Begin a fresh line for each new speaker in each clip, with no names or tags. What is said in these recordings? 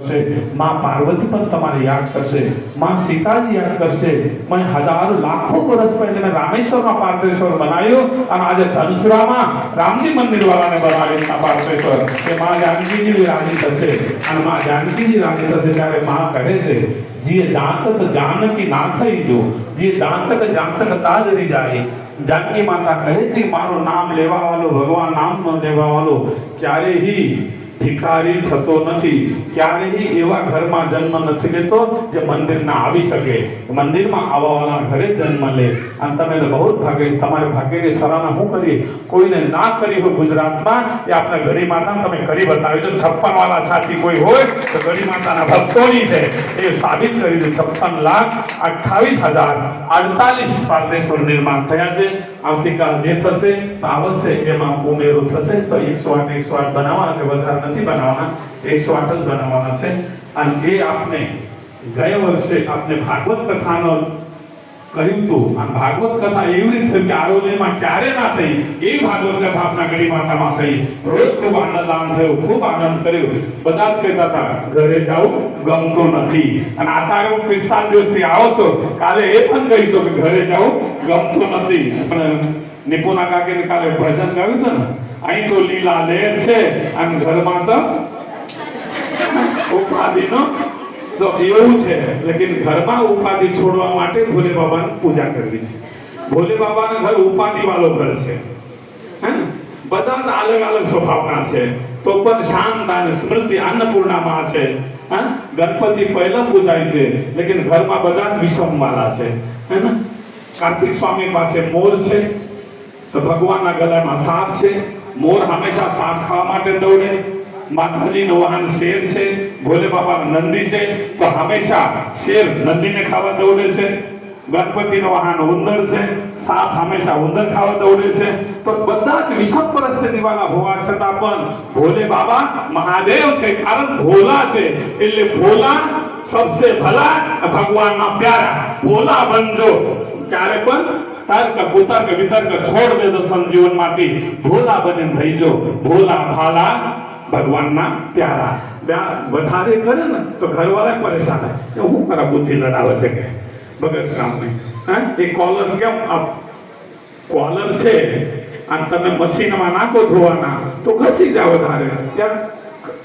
કરશે. માં પાર્વતી પણ તમારે યાદ કરશે. માં સીતાજી યાદ કરશે. મને હજારો લાખો વર્ષ પહેલા રામેશ્વરમાં પાર્થેશ્વર બનાવ્યો અને આજે ધનસુરામાં રામજી મંદિર વાળાને બનાવ્યું પાર્થેશ્વર. કે માં જાનકીજી રાજી થશે. અને માં જાનકીજી રાજી થશે ત્યારે માં કહે છે જે દાંતક જાનકી ના થઈ જો. જે દાંતક જાંતક તાજરી જાય. જાનકી માતા કહે છે, મારું નામ લેવા વાળો ભગવાન નામ ન લેવા વાળો ક્યારેય ભિખારી થતો નથી. ક્યારેય એવા ઘરમાં જન્મ નથી લેતો જે મંદિરના આવી શકે. મંદિરમાં આવવાના ઘરે જન્મ લે. અને તમે બહુ જ ભાગ્ય તમારે ભાગ્યની સરાહના હું કરીએ? કોઈને ના કરી હોય ગુજરાતમાં, એ આપણા ગરી માતા તમે કરી બતાવી છો છપ્પન વાળા છાતી કોઈ હોય, તો ગરી માતાના ભક્તોની છે. એ સાબિત કરી દે. છપ્પન લાખ અઠ્ઠાવીસ હજાર અડતાલીસ પારદેશો નિર્માણ થયા છે. આવતીકાલ જે થશે, તો અવશ્ય એમાં ઉમેરો થશે. એકસો આઠ એકસો આઠ બનાવવા છે. વધારે નથી બનાવવાના એકસો આઠ જ બનાવવાના છે. અને એ આપને ગયા વર્ષે આપને ભાગવત કથાનો કહ્યું હતું અને ભાગવત કથા એવી રીતે કે આરોગ્યમાં ક્યારે ના થઈ એવી ભાગવત કથા આપના ગરી માતામાં થઈ. રોજ ખૂબ આનંદ થયો, ખૂબ આનંદ કર્યો. બધા જ કહેતા હતા, ઘરે જાવું ગમતું નથી. અને આ તારો પિસ્તાલીસ દિવસથી આવો છો, કાલે એ પણ કહીશું કે ઘરે જાવ ગમતું નથી. પણ નિપુણા કાકીને કાલે ભજન ગાયું હતું ને, અહીં તો લીલા લહેર છે અને ઘરમાં તો ઉપાધિનો તો એવું છે, લેકિન ઘરમાં ઉપાધિ છોડવા માટે ભોલે બાબાની પૂજા કરવી છે. ભોલે બાબાના ઘર ઉપાધિ વાળો ઘર છે. હે? બધા અલગ અલગ સ્વભાવના છે. તો પણ શાંત અને સ્મૃતિ અન્નપૂર્ણા માં છે. હા? ગણપતિ પહેલા પૂજાય છે, લેકિન ઘરમાં બધા જ વિષમ વાળા છે. હે ને? કાર્તિક સ્વામી પાસે મોર છે. તો ભગવાનના ગળામાં સાપ છે. મોર હંમેશા સાપ ખાવા માટે દોડે. માતાજીનું વાહન શેર છે. ભોલે બાબા નંદી છે. તો હંમેશા શેર નંદીને ખાવા દોડે છે. ગણપતિનો વાહન ઉંદર છે. સાપ હંમેશા ઉંદર ખાવા દોડે છે. તો બધા જ વિષમ પરિસ્થિતિ વાળા હોવા છતાં પણ ભોલે બાબા મહાદેવ છે. કારણ ભોલા છે. એટલે ભોલા સબસે ભલા ભગવાનના પ્યારા. ભોલા બનજો. ક્યારે પણ? તર્ક, કુતર્ક, વિતર્ક છોડ દેજો સંજીવનમાંથી. ભોલા બને થઈજો ભોલા ભાલા ભગવાનના પ્યારા. પ્યા- વધારે કરે ને તો ઘરવાળા પરેશાન થાય. કે હું મારા બુદ્ધિ લડાવે છે કે? બગર કામની હા? એ કોલર કેમ? કોલર છે. અને તમે મશીનમાં નાખો ધોવાના, તો ઘસી જાવ વધારે. ત્યાં,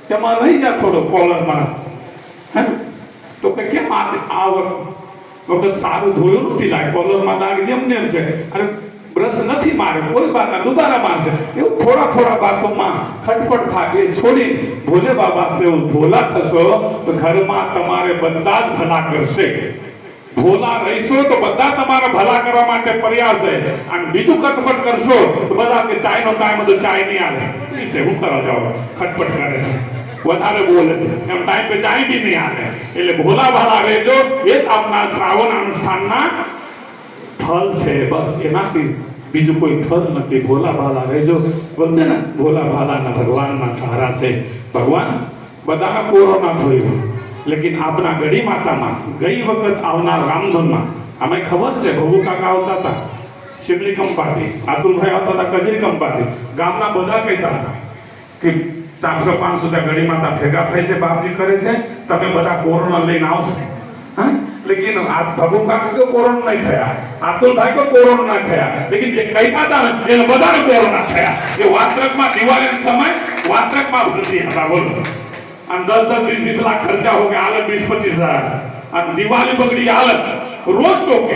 તેમાં રહી જા થોડો કોલરમાં. હે? તો કે કેમ આ વખત સારું ધોયું નથી લાગે. કોલરમાં દાગ જેમ તેમ છે. અને બ્રશ નથી મારે. કોઈ બાકા દુબારા મારશે એવું થોડા થોડા બાતોમાં ખટપટ થાય છોડી ભોલે બાબા સે ભોલા થશો તો ઘરમાં તમારે બધા જ ભલા કરશે. ભોલા રહીશો તો બધા તમારા ભલા કરવા માટે પ્રયાસ છે. અને બીજું ખટપટ કરશો તો બધા કે ચાય નો ટાઈમ તો ચાય નહીં આવે. શું કરવા જાવ ખટપટ કરે છે. વધારે બોલે. એમ ટાઈમ પે જાય બી નહીં આવે. એટલે ભોલા ભાલા રહેજો. એ જ આપના શ્રાવણ અનુષ્ઠાનના ફળ છે. બસ એનાથી બીજું કોઈ ફળ નથી. ભોલા ભાલા રહેજો. બોલને ને ભોલા ભાલાના ભગવાનના સહારા છે. ભગવાન બધાના કોરોના થયું લેકિન આપના ગઢી માતામાં ગઈ વખત આવનાર રામધનમાં અમે ખબર છે, ભગુ કાકા આવતા હતા. શિવલી કંપાથી આતુલભાઈ આવતા હતા કજીર કંપાથી ગામના બધા કહેતા હતા કે ચારસો પાંચસો ત્યાં ગળીમાં ત્યાં ભેગા થાય છે, બાપજી કરે છે, તમે બધા કોરોના લઈને આવશે. હા? લેકિન આ ભગુ કાકા કે કોરોના નહીં થયા. આતુલ ભાઈ કે ના થયા. લેકિન જે કઈ હતા ને, એને બધાને કોરોના થયા. એ વાત્રકમાં દિવાળી સમય વાત્રકમાં વૃદ્ધિ હતા, બોલો. અને દસ દસ વીસ વીસ લાખ ખર્ચા હો કે હાલત વીસ પચીસ હજાર. અને દિવાળી બગડી હાલત. રોજ ટોકે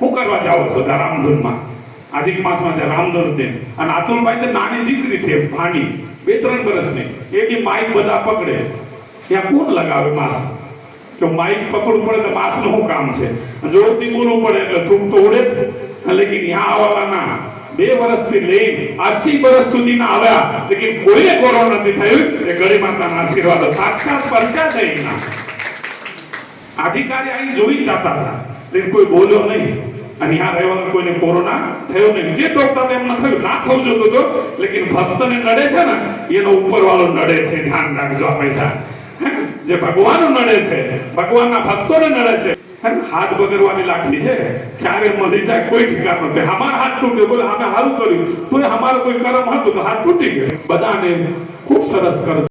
હું? કરવા જાઉં છું રામધૂનમાં? અધિક માસમાં રામધૂન છે અને અતુલભાઈ તો નાની દીકરી છે, ભાણી. બે ત્રણ વર્ષની. એ બી માઇક બધા પકડે. ત્યાં કોણ લગાવે માસ્ક? જો માઇક પકડવું પડે તો માસનું શું કામ છે? જોરથી બોલવું પડે એટલે થૂક તો ઉડે જ. લેકિન યા આવવાના બે વર્ષથી લઈ અસી વર્ષ સુધીના આવ્યા. લેકિન કોઈને કોરોના નથી થયું એ ગરીબ માતાના આશીર્વાદ. સાક્ષાત પરચા એના અધિકારી અહીં જોઈ જતા હતા. કોઈ બોલ્યો નહીં. અને यहाँ રહેવાના કોઈને કોરોના થયો નહીં. જે ડોક્ટર એમને થયું, ના થવું જોતું તો લેકિન ભક્તને નડે છે ને, એનો ઉપરવાળો નડે છે, ધ્યાન રાખજો હંમેશા. જે ભગવાન નડે છે, ભગવાનના ભક્તોને નડે છે. હાથ બગડવાની લાઠી છે. ક્યારે મળી જાય કોઈ ઠીકાણ નથી અમારા હાથ તૂટ્યો બોલે, અમે સારું કર્યું. તો અમારો કોઈ કરમ હતું તો હાથ તૂટી ગયો. બધાને ખૂબ સરસ કરજો.